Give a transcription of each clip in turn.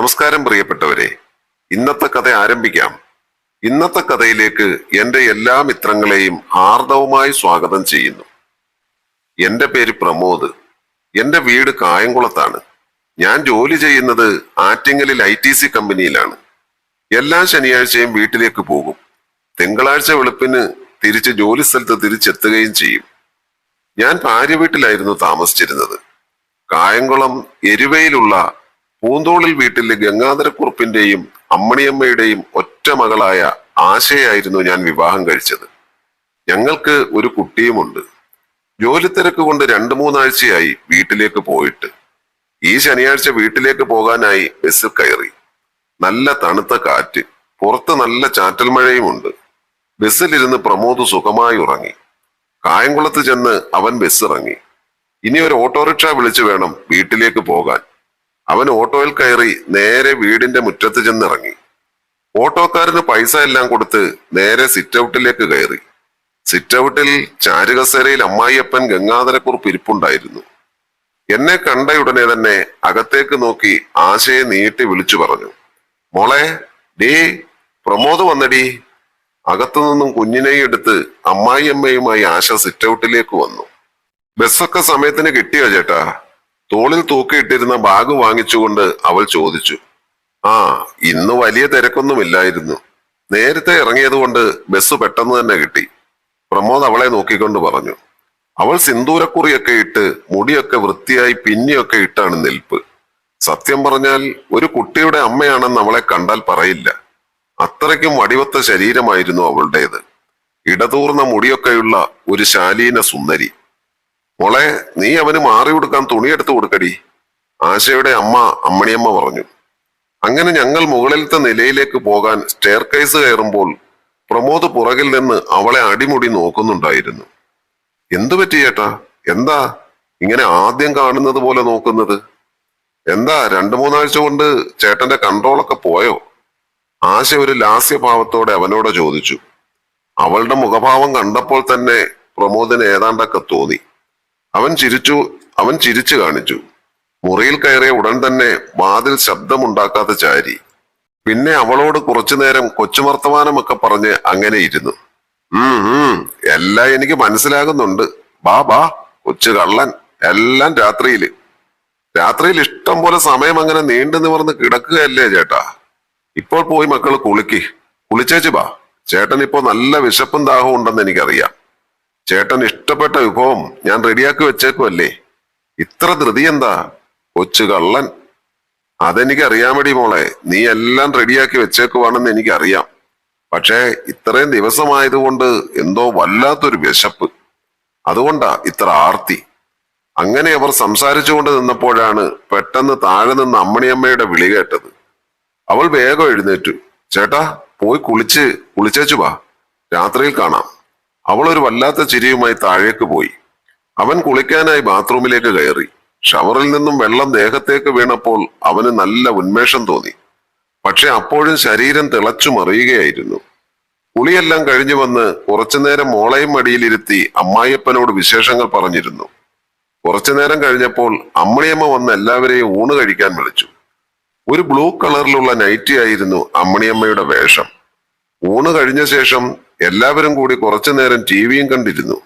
നമസ്കാരം പ്രിയപ്പെട്ടവരെ. ഇന്നത്തെ കഥ ആരംഭിക്കാം. ഇന്നത്തെ കഥയിലേക്ക് എന്റെ എല്ലാ മിത്രങ്ങളെയും ആർദവമായി സ്വാഗതം ചെയ്യുന്നു. എന്റെ പേര് പ്രമോദ്. എന്റെ വീട് കായംകുളത്താണ്. ഞാൻ ജോലി ചെയ്യുന്നത് ആറ്റിങ്ങലിൽ ഐ ടി സി കമ്പനിയിലാണ്. എല്ലാ ശനിയാഴ്ചയും വീട്ടിലേക്ക് പോകും. തിങ്കളാഴ്ച വെളുപ്പിന് തിരിച്ച് ജോലി സ്ഥലത്ത് തിരിച്ചെത്തുകയും ചെയ്യും. ഞാൻ ഭാര്യ വീട്ടിലായിരുന്നു താമസിച്ചിരുന്നത്. കായംകുളം എരുവയിലുള്ള പൂന്തോളിൽ വീട്ടിലെ ഗംഗാധരക്കുറുപ്പിന്റെയും അമ്മണിയമ്മയുടെയും ഒറ്റ മകളായ ആശയായിരുന്നു ഞാൻ വിവാഹം കഴിച്ചത്. ഞങ്ങൾക്ക് ഒരു കുട്ടിയുമുണ്ട്. ജോലി തിരക്ക് കൊണ്ട് രണ്ടു മൂന്നാഴ്ചയായി വീട്ടിലേക്ക് പോയിട്ട്. ഈ ശനിയാഴ്ച വീട്ടിലേക്ക് പോകാനായി ബസ്സിൽ കയറി. നല്ല തണുത്ത കാറ്റ് പുറത്ത് നല്ല ചാറ്റൽ മഴയുമുണ്ട്. ബസ്സിലിരുന്ന് പ്രമോദ് സുഖമായി ഉറങ്ങി. കായംകുളത്ത് ചെന്ന് അവൻ ബസ് ഇറങ്ങി ഇനി ഒരു ഓട്ടോറിക്ഷ വിളിച്ചു വേണം വീട്ടിലേക്ക് പോകാൻ. അവൻ ഓട്ടോയിൽ കയറി നേരെ വീടിന്റെ മുറ്റത്ത് ചെന്നിറങ്ങി. ഓട്ടോക്കാരന് പൈസ എല്ലാം കൊടുത്ത് നേരെ സിറ്റ് ഔട്ടിലേക്ക് കയറി. സിറ്റ് ഔട്ടിൽ ചാരുകസേരയിൽ അമ്മായിയപ്പൻ ഗംഗാധരക്കുറിപ്പ് ഇരിപ്പുണ്ടായിരുന്നു എന്നെ കണ്ടയുടനെ തന്നെ അകത്തേക്ക് നോക്കി ആശയെ നീട്ടി വിളിച്ചു പറഞ്ഞു. മോളെ ഡേ പ്രമോദ് വന്നടി. അകത്തു നിന്നും കുഞ്ഞിനെയും എടുത്ത് അമ്മായിയമ്മയുമായി ആശ സിറ്റ് ഔട്ടിലേക്ക് വന്നു. ബസ്സൊക്കെ സമയത്തിന് കിട്ടിയോ ചേട്ടാ? തോളിൽ തൂക്കിയിട്ടിരുന്ന ബാഗ് വാങ്ങിച്ചുകൊണ്ട് അവൾ ചോദിച്ചു ആ ഇന്ന് വലിയ തിരക്കൊന്നുമില്ലായിരുന്നു. നേരത്തെ ഇറങ്ങിയതുകൊണ്ട് ബസ് പെട്ടെന്ന് തന്നെ കിട്ടി. പ്രമോദ് അവളെ നോക്കിക്കൊണ്ട് പറഞ്ഞു അവൾ സിന്ദൂരക്കുറിയൊക്കെ ഇട്ട് മുടിയൊക്കെ വൃത്തിയായി പിന്നിയൊക്കെ ഇട്ടാണ് നിൽപ്പ്. സത്യം പറഞ്ഞാൽ ഒരു കുട്ടിയുടെ അമ്മയാണെന്ന് അവളെ കണ്ടാൽ പറയില്ല. അത്രയ്ക്കും വടിവത്ത ശരീരമായിരുന്നു അവളുടേത്. ഇടതൂർന്ന മുടിയൊക്കെയുള്ള ഒരു ശാലീന സുന്ദരി. മോളെ നീ അവന് മാറി കൊടുക്കാൻ തുണിയെടുത്ത് കൊടുക്കടി. ആശയുടെ അമ്മ അമ്മണിയമ്മ പറഞ്ഞു. അങ്ങനെ ഞങ്ങൾ മുകളിലത്തെ നിലയിലേക്ക് പോകാൻ സ്റ്റെയർ കേസ് കയറുമ്പോൾ പ്രമോദ് പുറകിൽ നിന്ന് അവളെ അടിമുടി നോക്കുന്നുണ്ടായിരുന്നു. എന്തു പറ്റി ചേട്ടാ എന്താ? ഇങ്ങനെ ആദ്യം കാണുന്നത് പോലെ നോക്കുന്നത്? എന്താ രണ്ടു മൂന്നാഴ്ച കൊണ്ട് ചേട്ടന്റെ കൺട്രോളൊക്കെ പോയോ? ആശ ഒരു ലാസ്യഭാവത്തോടെ അവനോട് ചോദിച്ചു. അവളുടെ മുഖഭാവം കണ്ടപ്പോൾ തന്നെ പ്രമോദിന് ഏതാണ്ടൊക്കെ തോന്നി. അവൻ ചിരിച്ചു അവൻ ചിരിച്ചു കാണിച്ചു. മുറിയിൽ കയറിയ ഉടൻ തന്നെ വാതിൽ ശബ്ദമുണ്ടാക്കാത്ത ചാരി. പിന്നെ അവളോട് കുറച്ചു നേരം കൊച്ചുമർത്തമാനമൊക്കെ പറഞ്ഞ് അങ്ങനെ ഇരുന്നു. ഉം എല്ലാം എനിക്ക് മനസ്സിലാകുന്നുണ്ട്. ബാ ബാ കൊച്ചു കള്ളൻ എല്ലാം രാത്രിയിൽ. രാത്രിയിൽ ഇഷ്ടം പോലെ സമയം അങ്ങനെ നീണ്ടു നിവർന്ന് കിടക്കുകയല്ലേ ചേട്ടാ. ഇപ്പോൾ പോയി മക്കൾ കുളിക്ക്. കുളിച്ചേച്ചു ബാ. ചേട്ടൻ ഇപ്പോ നല്ല വിശപ്പും ദാഹവും ഉണ്ടെന്ന് എനിക്കറിയാം. ചേട്ടൻ ഇഷ്ടപ്പെട്ട വിഭവം ഞാൻ റെഡിയാക്കി വെച്ചേക്കുമല്ലേ ഇത്ര ധൃതി എന്താ? കൊച്ചു കള്ളൻ. അതെനിക്ക് അറിയാമടി മോളെ. നീ എല്ലാം റെഡിയാക്കി വെച്ചേക്കുവാണെന്ന് എനിക്കറിയാം. പക്ഷേ ഇത്രയും ദിവസമായതുകൊണ്ട് എന്തോ വല്ലാത്തൊരു വിശപ്പ്. അതുകൊണ്ടാ ഇത്ര ആർത്തി. അങ്ങനെ അവർ സംസാരിച്ചുകൊണ്ട് നിന്നപ്പോഴാണ് പെട്ടെന്ന് താഴെ നിന്ന് അമ്മണിയമ്മയുടെ വിളി കേട്ടത്. അവൾ വേഗം എഴുന്നേറ്റു. ചേട്ടാ പോയി കുളിച്ച് കുളിച്ചേച്ചു വാ രാത്രിയിൽ കാണാം. അവൾ ഒരു വല്ലാത്ത ചിരിയുമായി താഴേക്ക് പോയി. അവൻ കുളിക്കാനായി ബാത്റൂമിലേക്ക് കയറി. ഷവറിൽ നിന്നും വെള്ളം ദേഹത്തേക്ക് വീണപ്പോൾ അവന് നല്ല ഉന്മേഷം തോന്നി. പക്ഷെ അപ്പോഴും ശരീരം തിളച്ചു മറിയുകയായിരുന്നു. കുളിയെല്ലാം കഴിഞ്ഞു വന്ന് കുറച്ചുനേരം മോളയും മടിയിലിരുത്തി അമ്മായിയപ്പനോട് വിശേഷങ്ങൾ പറഞ്ഞിരുന്നു. കുറച്ചുനേരം കഴിഞ്ഞപ്പോൾ അമ്മണിയമ്മ വന്ന് എല്ലാവരെയും ഊണ് കഴിക്കാൻ വിളിച്ചു. ഒരു ബ്ലൂ കളറിലുള്ള നൈറ്റി ആയിരുന്നു അമ്മണിയമ്മയുടെ വേഷം. ഊണ് കഴിഞ്ഞ ശേഷം എല്ലാവരും കൂടി കുറച്ചു നേരം ടി വിയും കണ്ടിരുന്നു.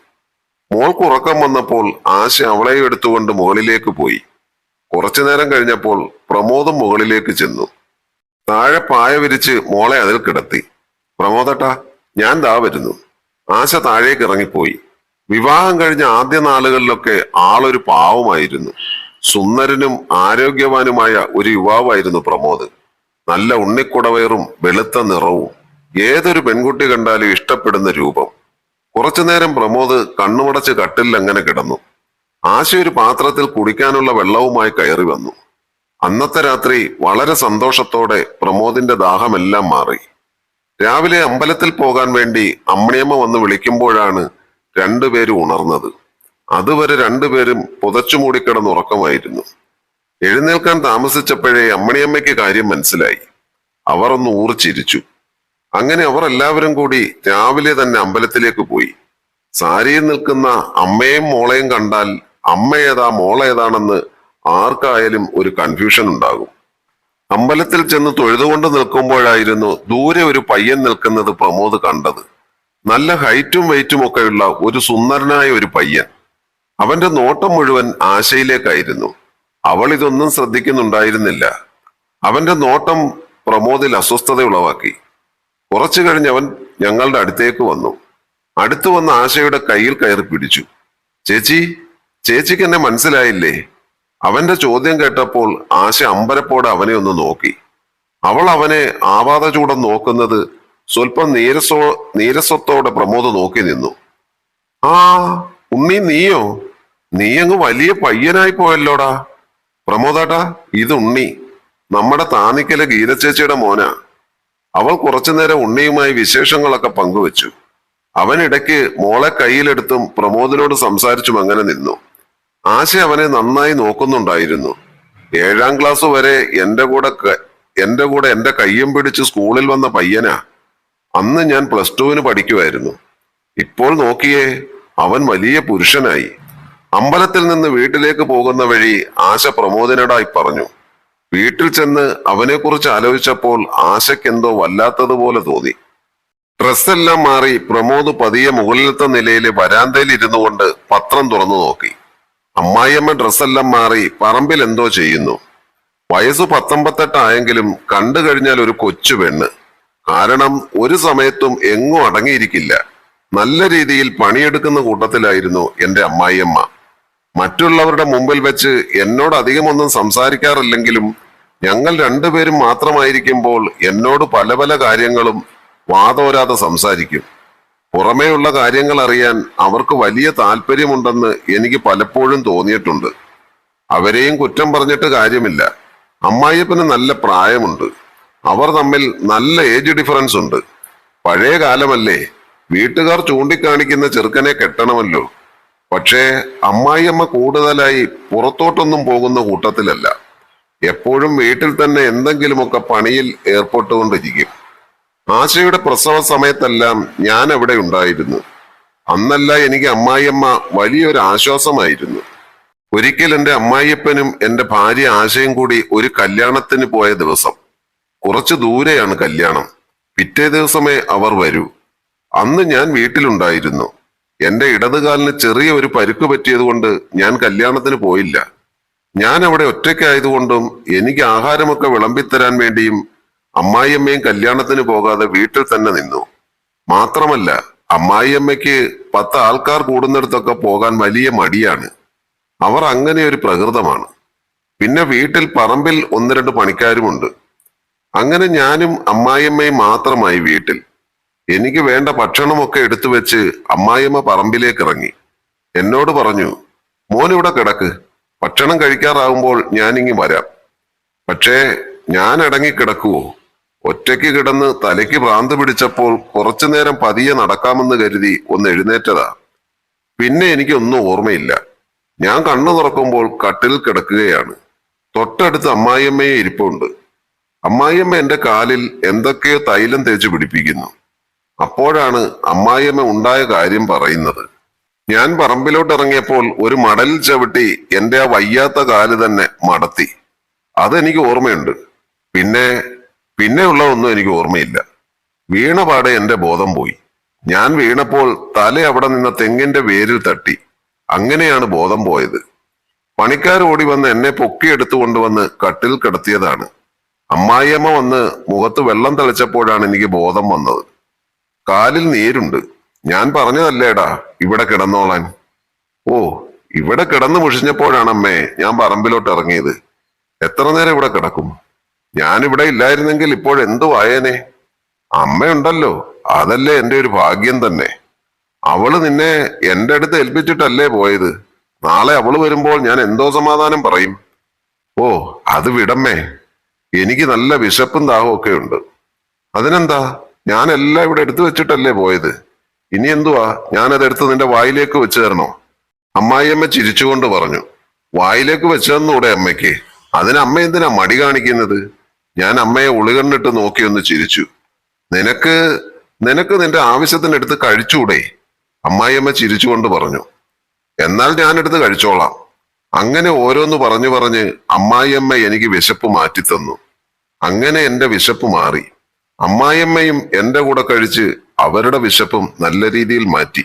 മോൾക്ക് ഉറക്കം വന്നപ്പോൾ ആശ അവളെ എടുത്തുകൊണ്ട് മുകളിലേക്ക് പോയി. കുറച്ചു നേരം കഴിഞ്ഞപ്പോൾ പ്രമോദം മുകളിലേക്ക് ചെന്നു. താഴെ പായ വിരിച്ച് മോളെ അതിൽ കിടത്തി. പ്രമോദട്ടാ ഞാൻ ദാ വരുന്നു. ആശ താഴേക്ക് ഇറങ്ങിപ്പോയി. വിവാഹം കഴിഞ്ഞ ആദ്യ നാളുകളിലൊക്കെ ആളൊരു പാവമായിരുന്നു. സുന്ദരനും ആരോഗ്യവാനുമായ ഒരു യുവാവായിരുന്നു പ്രമോദ്. നല്ല ഉണ്ണിക്കുടവയറും വെളുത്ത നിറവും. ഏതൊരു പെൺകുട്ടി കണ്ടാലും ഇഷ്ടപ്പെടുന്ന രൂപം. കുറച്ചുനേരം പ്രമോദ് കണ്ണുമടച്ച് കട്ടിലിൽ അങ്ങനെ കിടന്നു. ആശ ഒരു പാത്രത്തിൽ കുടിക്കാനുള്ള വെള്ളവുമായി കയറി വന്നു. അന്നത്തെ രാത്രി വളരെ സന്തോഷത്തോടെ പ്രമോദിന്റെ ദാഹമെല്ലാം മാറി. രാവിലെ അമ്പലത്തിൽ പോകാൻ വേണ്ടി അമ്മണിയമ്മ വന്ന് വിളിക്കുമ്പോഴാണ് രണ്ടുപേരും ഉണർന്നത്. അതുവരെ രണ്ടുപേരും പുതച്ചു മൂടിക്കിടന്ന് ഉറക്കമായിരുന്നു. എഴുന്നേൽക്കാൻ താമസിച്ചപ്പോഴേ അമ്മണിയമ്മയ്ക്ക് കാര്യം മനസ്സിലായി. അവർ ഒന്ന് ഊർച്ചിരിച്ചു അങ്ങനെ അവർ എല്ലാവരും കൂടി രാവിലെ തന്നെ അമ്പലത്തിലേക്ക് പോയി. സാരിയിൽ നിൽക്കുന്ന അമ്മയും മോളെയും കണ്ടാൽ അമ്മ ഏതാ മോളേതാണെന്ന് ആർക്കായാലും ഒരു കൺഫ്യൂഷൻ ഉണ്ടാകും. അമ്പലത്തിൽ ചെന്ന് തൊഴുതുകൊണ്ട് നിൽക്കുമ്പോഴായിരുന്നു ദൂരെ ഒരു പയ്യൻ നിൽക്കുന്നത് പ്രമോദ് കണ്ടത്. നല്ല ഹൈറ്റും വെയിറ്റും ഒക്കെയുള്ള ഒരു സുന്ദരനായ ഒരു പയ്യൻ. അവന്റെ നോട്ടം മുഴുവൻ ആശയിലേക്കായിരുന്നു. അവൾ ഇതൊന്നും ശ്രദ്ധിക്കുന്നുണ്ടായിരുന്നില്ല. അവന്റെ നോട്ടം പ്രമോദിൽ അസ്വസ്ഥത ഉളവാക്കി കുറച്ചു കഴിഞ്ഞവൻ ഞങ്ങളുടെ അടുത്തേക്ക് വന്നു. അടുത്തു വന്ന ആശയുടെ കയ്യിൽ കയറി പിടിച്ചു. ചേച്ചി ചേച്ചിക്ക് എന്നെ മനസ്സിലായില്ലേ? അവന്റെ ചോദ്യം കേട്ടപ്പോൾ ആശ അമ്പരപ്പോടെ അവനെ ഒന്ന് നോക്കി. അവൾ അവനെ ആവാത ചൂടം നോക്കുന്നത് സ്വല്പം നീരസോ നീരസത്തോടെ പ്രമോദ് നോക്കി നിന്നു. ആ ഉണ്ണി നീയോ? നീ അങ്ങ് വലിയ പയ്യനായി പോയല്ലോടാ. പ്രമോദാട്ടാ ഇത് ഉണ്ണി. നമ്മുടെ താനിക്കലെ ഗീതച്ചേച്ചിയുടെ മോനാ. അവൾ കുറച്ചുനേരം ഉണ്ണിയുമായി വിശേഷങ്ങളൊക്കെ പങ്കുവച്ചു. അവൻ ഇടയ്ക്ക് മോളെ കയ്യിലെടുത്തും പ്രമോദിനോട് സംസാരിച്ചും അങ്ങനെ നിന്നു. ആശ അവനെ നന്നായി നോക്കുന്നുണ്ടായിരുന്നു. ഏഴാം ക്ലാസ് വരെ എന്റെ കൂടെ എന്റെ കൂടെ എന്റെ കയ്യും പിടിച്ച് സ്കൂളിൽ വന്ന പയ്യനാ. അന്ന് ഞാൻ പ്ലസ് ടുവിന് പഠിക്കുമായിരുന്നു ഇപ്പോൾ നോക്കിയേ അവൻ വലിയ പുരുഷനായി. അമ്പലത്തിൽ നിന്ന് വീട്ടിലേക്ക് പോകുന്ന വഴി ആശ പ്രമോദിനടായി പറഞ്ഞു. വീട്ടിൽ ചെന്ന് അവനെക്കുറിച്ച് ആലോചിച്ചപ്പോൾ ആശയ്ക്കെന്തോ വല്ലാത്തതുപോലെ തോന്നി. ഡ്രസ്സെല്ലാം മാറി പ്രമോദ് പതിയെ മുകളിലത്തെ നിലയിലെ വരാന്തയിൽ ഇരുന്നു കൊണ്ട് പത്രം തുറന്നു നോക്കി. അമ്മായിയമ്മ ഡ്രസ്സെല്ലാം മാറി പറമ്പിൽ എന്തോ ചെയ്യുന്നു. വയസ്സ് പത്തൊമ്പത്തെട്ടായെങ്കിലും കണ്ടു കഴിഞ്ഞാൽ ഒരു കൊച്ചു പെണ്ണ്. കാരണം ഒരു സമയത്തും എങ്ങും അടങ്ങിയിരിക്കില്ല. നല്ല രീതിയിൽ പണിയെടുക്കുന്ന കൂട്ടത്തിലായിരുന്നു എന്റെ അമ്മായിയമ്മ. മറ്റുള്ളവരുടെ മുമ്പിൽ വെച്ച് എന്നോട് അധികമൊന്നും സംസാരിക്കാറില്ലെങ്കിലും ഞങ്ങൾ രണ്ടുപേരും മാത്രമായിരിക്കുമ്പോൾ എന്നോട് പല പല കാര്യങ്ങളും വാതോരാതെ സംസാരിക്കും. പുറമേയുള്ള കാര്യങ്ങൾ അറിയാൻ അവർക്ക് വലിയ താല്പര്യമുണ്ടെന്ന് എനിക്ക് പലപ്പോഴും തോന്നിയിട്ടുണ്ട്. അവരെയും കുറ്റം പറഞ്ഞിട്ട് കാര്യമില്ല. അമ്മായിയപ്പന് നല്ല പ്രായമുണ്ട്. അവർ തമ്മിൽ നല്ല ഏജ് ഡിഫറൻസ് ഉണ്ട്. പഴയ കാലമല്ലേ? വീട്ടുകാർ ചൂണ്ടിക്കാണിക്കുന്ന ചെറുക്കനെ കെട്ടണമല്ലോ. പക്ഷേ അമ്മായിയമ്മ കൂടുതലായി പുറത്തോട്ടൊന്നും പോകുന്ന കൂട്ടത്തിലല്ല. എപ്പോഴും വീട്ടിൽ തന്നെ എന്തെങ്കിലുമൊക്കെ പണിയിൽ ഏർപ്പെട്ടുകൊണ്ടിരിക്കും. ആശയുടെ പ്രസവ സമയത്തെല്ലാം ഞാൻ അവിടെ ഉണ്ടായിരുന്നു. അന്നല്ല എനിക്ക് അമ്മായിയമ്മ വലിയൊരു ആശ്വാസമായിരുന്നു. ഒരിക്കൽ എന്റെ അമ്മായിയപ്പനും എന്റെ ഭാര്യ ആശയും കൂടി ഒരു കല്യാണത്തിന് പോയ ദിവസം. കുറച്ചു ദൂരെയാണ് കല്യാണം. പിറ്റേ ദിവസമേ അവർ വരൂ. അന്ന് ഞാൻ വീട്ടിലുണ്ടായിരുന്നു. എന്റെ ഇടതുകാലിന് ചെറിയ ഒരു പരുക്ക് പറ്റിയതുകൊണ്ട് ഞാൻ കല്യാണത്തിന് പോയില്ല. ഞാൻ അവിടെ ഒറ്റയ്ക്കായതുകൊണ്ടും എനിക്ക് ആഹാരമൊക്കെ വിളമ്പിത്തരാൻ വേണ്ടിയും അമ്മായിയമ്മയും കല്യാണത്തിന് പോകാതെ വീട്ടിൽ തന്നെ നിന്നു. മാത്രമല്ല അമ്മായിയമ്മയ്ക്ക് പത്ത് ആൾക്കാർ കൂടുന്നിടത്തൊക്കെ പോകാൻ വലിയ മടിയാണ്. അവർ അങ്ങനെ ഒരു പ്രകൃതമാണ്. പിന്നെ വീട്ടിൽ പറമ്പിൽ ഒന്ന് രണ്ട് പണിക്കാരുമുണ്ട്. അങ്ങനെ ഞാനും അമ്മായിയമ്മയും മാത്രമായി വീട്ടിൽ. എനിക്ക് വേണ്ട ഭക്ഷണമൊക്കെ എടുത്തു വെച്ച് അമ്മായിയമ്മ പറമ്പിലേക്ക് ഇറങ്ങി എന്നോട് പറഞ്ഞു മോനിവിടെ കിടക്ക്. ഭക്ഷണം കഴിക്കാറാവുമ്പോൾ ഞാനിങ്ങി വരാം. പക്ഷേ ഞാൻ അടങ്ങി കിടക്കുവോ? ഒറ്റയ്ക്ക് കിടന്ന് തലയ്ക്ക് ഭ്രാന്ത് പിടിച്ചപ്പോൾ കുറച്ചു നേരം പതിയെ നടക്കാമെന്ന് കരുതി ഒന്ന് എഴുന്നേറ്റതാ. പിന്നെ എനിക്കൊന്നും ഓർമ്മയില്ല. ഞാൻ കണ്ണു തുറക്കുമ്പോൾ കട്ടിൽ കിടക്കുകയാണ്. തൊട്ടടുത്ത് അമ്മായിയമ്മയെ ഇരിപ്പുണ്ട്. അമ്മായിയമ്മ എന്റെ കാലിൽ എന്തൊക്കെയോ തൈലം തേച്ച് പിടിപ്പിക്കുന്നു. അപ്പോഴാണ് അമ്മായിയമ്മ ഉണ്ടായ കാര്യം പറയുന്നത്. ഞാൻ പറമ്പിലോട്ട് ഇറങ്ങിയപ്പോൾ ഒരു മടലിൽ ചവിട്ടി എന്റെ ആ വയ്യാത്ത കാൽ തന്നെ മടത്തി. അതെനിക്ക് ഓർമ്മയുണ്ട്. പിന്നെ പിന്നെയുള്ള ഒന്നും എനിക്ക് ഓർമ്മയില്ല. വീണ പാടെ എന്റെ ബോധം പോയി. ഞാൻ വീണപ്പോൾ തല അവിടെ നിന്ന തെങ്ങിന്റെ വേരിൽ തട്ടി. അങ്ങനെയാണ് ബോധം പോയത്. പണിക്കാർ ഓടി വന്ന് എന്നെ പൊക്കിയെടുത്തു കൊണ്ടുവന്ന് കട്ടിൽ കിടത്തിയതാണ്. അമ്മായിയമ്മ വന്ന് മുഖത്ത് വെള്ളം തളിച്ചപ്പോഴാണ് എനിക്ക് ബോധം വന്നത്. കാലിൽ നീരുണ്ട്. ഞാൻ പറഞ്ഞതല്ലേടാ ഇവിടെ കിടന്നോളാൻ. ഓ ഇവിടെ കിടന്നു മുഷിഞ്ഞപ്പോഴാണ് അമ്മേ ഞാൻ പറമ്പിലോട്ട് ഇറങ്ങിയത്. എത്ര നേരം ഇവിടെ കിടക്കും? ഞാൻ ഇവിടെ ഇല്ലായിരുന്നെങ്കിൽ ഇപ്പോൾ എന്തു ആയേനെ? അമ്മയുണ്ടല്ലോ അതല്ലേ എന്റെ ഒരു ഭാഗ്യം തന്നെ. അവൾ നിന്നെ എന്റെ അടുത്ത് ഏൽപ്പിച്ചിട്ടല്ലേ പോയത്. നാളെ അവൾ വരുമ്പോൾ ഞാൻ എന്തോ സമാധാനം പറയും. ഓ അത് വിടമ്മേ. എനിക്ക് നല്ല വിശപ്പും ദാഹവും ഒക്കെ ഉണ്ട്. അതിനെന്താ? ഞാൻ എല്ലാം ഇവിടെ എടുത്തു വെച്ചിട്ടല്ലേ പോയത്. ഇനി എന്തുവാ? ഞാനത് എടുത്ത് നിന്റെ വായിലേക്ക് വെച്ചു തരണോ? അമ്മായിയമ്മ ചിരിച്ചുകൊണ്ട് പറഞ്ഞു. വായിലേക്ക് വെച്ചതെന്നൂടെ അമ്മയ്ക്ക്. അതിന് അമ്മ എന്തിനാ മടി കാണിക്കുന്നത്? ഞാൻ അമ്മയെ ഉളികണ്ണിട്ട് നോക്കി ഒന്ന് ചിരിച്ചു. നിനക്ക് നിനക്ക് നിന്റെ ആവശ്യത്തിനെടുത്ത് കഴിച്ചൂടെ? അമ്മായിയമ്മ ചിരിച്ചുകൊണ്ട് പറഞ്ഞു. എന്നാൽ ഞാനെടുത്ത് കഴിച്ചോളാം. അങ്ങനെ ഓരോന്ന് പറഞ്ഞു പറഞ്ഞ് അമ്മായിയമ്മ എനിക്ക് വിശപ്പ് മാറ്റിത്തന്നു. അങ്ങനെ എന്റെ വിശപ്പ് മാറി. അമ്മായിയമ്മയും എന്റെ കൂടെ കഴിച്ച് അവരുടെ വിശപ്പും നല്ല രീതിയിൽ മാറ്റി.